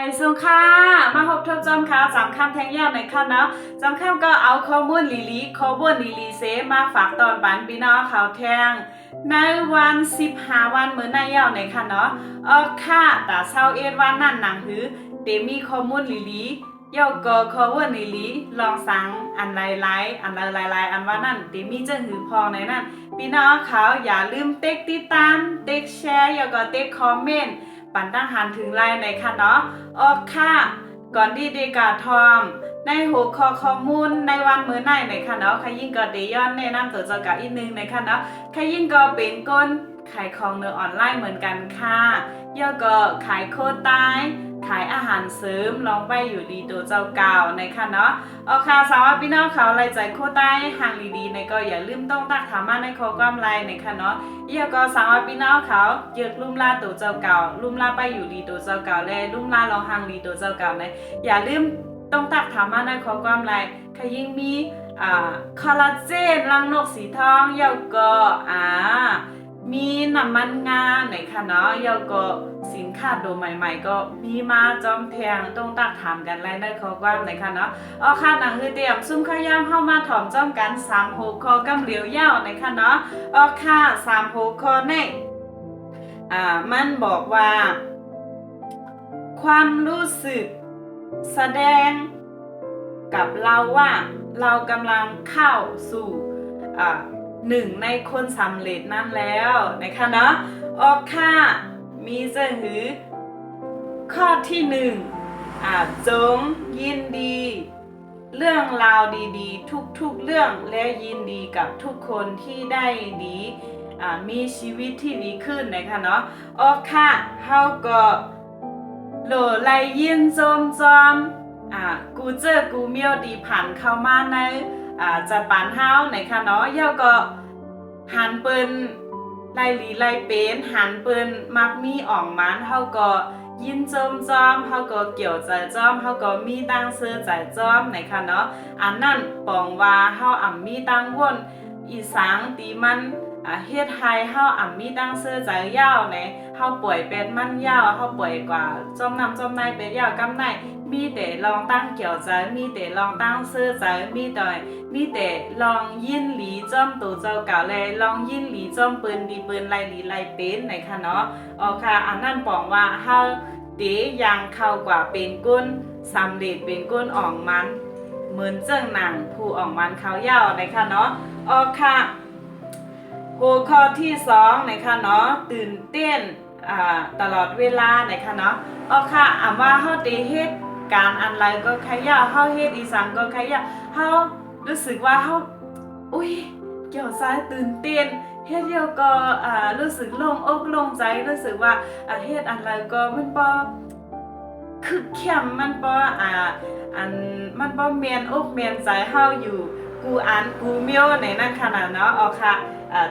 ไปสุค่ะมาพบทบจอมค่ะจำคำแทงยาวในอยค่ะเนาะจำคำก็เอาข้อมูลลีลีข้อมูลลีลีเซมาฝากตอนปันพี่น้องเขาแทงในวัน15วันมื้อในยาวในอยค่ะเนาะเออค่ะแต่เช้าเอ็ดวันนั่นหนังหือเตมีข้อมูลลีลีเยาก็ข้อมูลลีลีลองสั่งอันหลายอันหลายๆอันว่านั่นเตมีจ้าหือพองในนั้นพี่น้องเขาอย่าลืมเต็กติดตามเต็กแชร์แล้วก็เต็กคอมเมนต์ ปันตั้งหันถึงไลน์ในค่ะเนาะออกค่ะ ก่อนดีเดกาทอม ในหัวข้อข้อมูลในวันมื้อหนในค่ะเนาะใครยิ่งก็เดย้อนแนะนำตัวเจ้ากับอีกนึงในค่ะเนาะใครยิ่งก็เป็นก้น ขายของเนื้อออนไลน์เหมือนกันค่ะย่อก็ขายโคตายขายอาหารเสริมลองไปอยู่ดีตัวเจ้าเก่าในค่ะเนาะเอาค่ะสาวพี่น้องเขาไล่ใจโคตายห่างดีๆในก็อย่าลืมต้องตักถามมาในข้อความไลน์ในค่ะเนาะเอียก็สังว่าพี่น้องเขาเยือกลุ่มล่าตัวเจ้าเก่าลุ่มล่าไปอยู่ดีตัวเจ้าเก่าและลุ่มล่าลองห่างดีตัวเจ้าเก่านะอย่าลืมต้องตักถามมาในข้อความไลน์ใครยิ่งมีอ่าคอลลาเจนรังนกสีทองเยาก็อ่า มีน้ำมันงาไหนคะเนาะเยาก็สินค้าตัวใหม่ๆ ก็มีมาจอมแทงต้องตักถามกันไลน์ในข้อความไหนคะเนาะเอาค่ะหนังคือเตรียมซุ่มข้าวยามเข้ามาถ่อมจ้อมกันสามหกคอกำเหลียวยาวนคะเนาะเอาค่ะสามหกคอเนี่ยอ่ามันบอกว่า ความรู้สึกแสดงกับเราว่าเรากำลังเข้าสู่อ่า หนึ่งในคนสำเร็จนั่นแล้วนะคะเนาะออกค่ะ มีเจอหือ ข้อที่หนึ่งอาจงยินดี เรื่องราวดีๆ ทุกๆเรื่องและยินดีกับทุกคนที่ได้ดีมีชีวิตที่ดีขึ้นนะคะเนาะโอค่ะเฮาก็โหลไลยินจมจอมอ่ากูเจอกูเมียวดีผ่านเข้ามาใน อ่าจะปานเฮาไหนคะเนาะเย่าก็หันเปิ้นไลหลีไลเป็นหันเปิ้นมักมีอ่องมันเฮาก็ยินจอมจอมเขาก็เกี่ยวใจจอมเขาก็มีตั้งเสื้อใจจอมไหนคะเนาะอันนั้นปองว่าเฮาอ่ำมีตั้งวนอีสางตีมันเฮ็ดให้เฮาอ่ำมีตั้งเสื้อใจยาวไหนเฮาป่วยเป็นมันยาวเฮาป่วยกว่าจอมนำจอมในเป็นยาวกำใน มีแต่ลองตั้งเกี่ยวใจมีแต่ลองตั้งเสื้อใจมีแต่มีแต่ลองยินหลีจอมตัวเจ้าเก่าแลลองยินหลีจอมปืนดีปืนไล่หลีไล่เป็นไหนคะเนาะอ๋อค่ะอันนั้นปองว่าเฮาเตยังเข้ากว่าเป็นก้นสำเร็จเป็นก้นอ่องมันเหมือนเจ้งหนังผู้อ่องมันเขายาวนคะเนาะอ๋อค่ะหัวข้อที่สองนะคะเนาะตื่นเต้นตลอดเวลานะคะเนาะอ๋อค่ะอ่าว่าเฮาเตเฮ็ด การอันไรก็ขยาเข้าเฮ็ดอีสังก็ขยาเข้ารู้สึกว่าเข้าอุ้ยเกี่ยวซ้ายตื่นเต้นเฮ็ดเดียวก็อ่ารู้สึกโล่งอกโล่งใจรู้สึกว่าอ่าเฮ็ดอะไรก็มันบ่คึกเข้มมันบ่อ่าอันมันบ่แม่นอกแม่นใจเฮาอยู่ กูอ่านกูเมียวในนั้นขนาดเนาะเอาค่ะ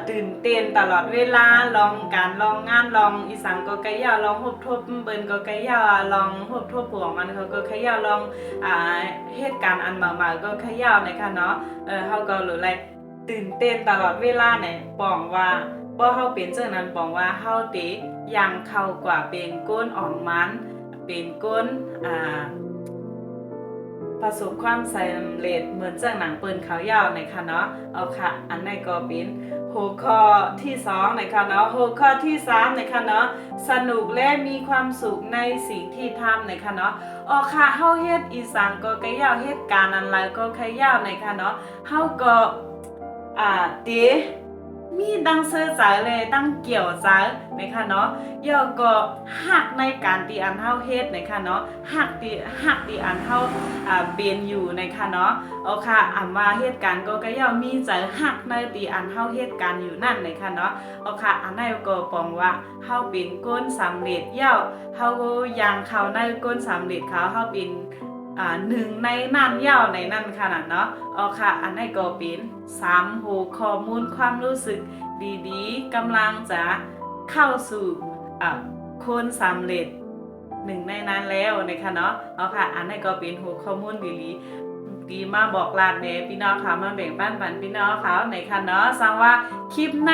ตื่นเต้นตลอดเวลาลองการลองงานลองอีสังก็กะยาลองฮบทบเบิ่นก็กะยาลองฮบทบผัวมันเขาก็ขยาลองอ่าเหตุการณ์อันมามาก็ขยาในค่ะเนาะเออเฮาก็รู้เลยตื่นเต้นตลอดเวลาเนี่ยปองว่าบ่เฮาเป็นเจ้านั้นปองว่าเฮาเตยังเข้ากว่าเป็นก้นอ่องมันเป็นก้นอ่า ประสบความสำเร็จเหมือนเจ้าหนังปืนเขายาวในคะเนาะเอาค่ะ อันในก็เป็นหัวข้อที่สองในคะเนาะหัวข้อที่สามในคะเนาะสนุกและมีความสุขในสิ่งที่ทำในคะเนาะเอาค่ะเฮาเฮ็ดอีสานก็กะยาวเฮ็ดการอันไรก็ขยาวในคะเนาะเฮาก็อ่าเต มีดังเสื้อใจเลยตั้งเกี่ยวใจนะคะเนาะเยาก็หักในการตีอันเฮาเฮ็ดนะคะเนาะหักตีหักตีอันเฮาอ่าเป็นอยู่นะคะเนาะเอาค่ะอ่ามาเหตุการณ์ก็ก็ย่อมมีใจหักในตีอันเฮาเหตุการณ์อยู่นั่นนะคะเนาะเอาค่ะอันนั้นก็ปองว่าเฮาเป็นก้นสำเร็จเย่าเฮายังเข้าในก้นสำเร็จเขาเฮาเป็น อ่าหนึ่งในนั่นยาวในนั่นขนาดเนาะเอาค่ะ อันนี้ก็เป็นสามหูข้อมูลความรู้สึกดีๆกำลังจะเข้าสู่อ่าคนสำเร็จหนึ่งในนั้นแล้วนะคะเนาะเอาค่ะ อันนี้ก็เป็นหูข้อมูลดีๆดีมาบอกลาดเนพี่น้องค่ะมาแบ่งปันปันพี่น้องเขาในค่ะเนาะสังว่าคลิปใน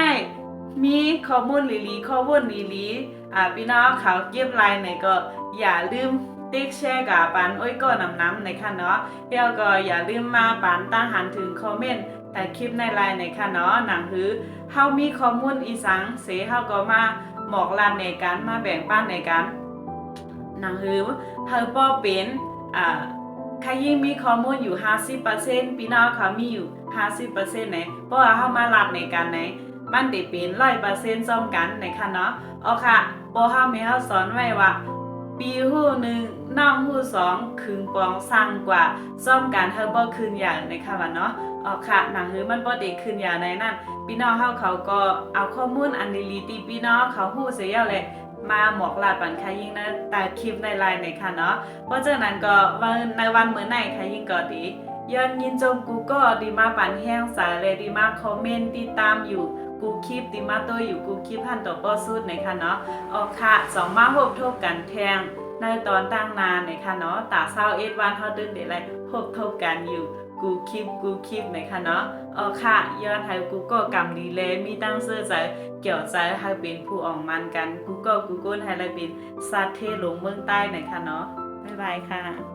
มีข้อมูลลีๆข้อมูลลีๆอ่าพี่น้องเขาเก็บไลน์ไหนก็อย่าลืม ติ๊กแชร์กับปันโอ้ยก็นำน้ำในค่ะเนาะเฮียก็อย่าลืมมาปันตั้งหันถึงคอมเมนต์แต่คลิปในไลน์ในค่ะเนาะหนังหือเฮามีข้อมูลอีสังเสเฮาก็มาหมอกลานในการมาแบ่งปันในการหนังหือเฮาป้อเป็นอ่าใครยิ่งมีข้อมูลอยู่ 50%พี่น้องเขามีอยู่ 50%ไหนเพราะว่าเฮามาลัดในการไหนมันได้เป็นร้อยเปอร์เซ็นต์ซ้อมกันในค่ะเนาะเอาค่ะโปเฮามีเฮาสอนไว้ว่า ปีหู้หนึ่งน้องหู้สองคืนปองสั่งกว่าซ่อมการเฮาบ่คืนอย่างในค่ะว่าเนาะเอค่ะหนังหือมันบ่ได้คืนอย่างในนั้นพี่น้องเฮาเขาก็เอาข้อมูลอันดีๆที่พี่น้องเขาฮู้เสียแล้วแหละมาหมอกลาดปันคายิ่งนะแต่คลิปในไลน์ในค่ะเนาะเพราะฉะนั้นก็วันในวันมื้อไหนคายิ่งก็ดีย้อนยินจมกูก็ดีมาปันแห้งสาเลยดีมาคอมเมนต์ติดตามอยู่ กูคลิปติมาตัวอยู่กูคลิปพันต่อป้อสุดในค่ะเนาะออกค่ะสองมาหบทบกันแทงในตอนตั้งนานในค่ะเนาะตาเศร้าเอ็ดวันเท่าดึกเดี๋ยวไรหบทบกันอยู่กูคลิปกูคลิปในค่ะเนาะออกค่ะย้อนให้กูก็กำดีเลยมีตั้งเสื้อใจเกี่ยวใจให้เป็นผู้ออกมันกันกูก็กูก้นให้ลยเป็นสัตว์เทลงเมืองใต้ในค่ะเนาะบ๊ายบายค่ะ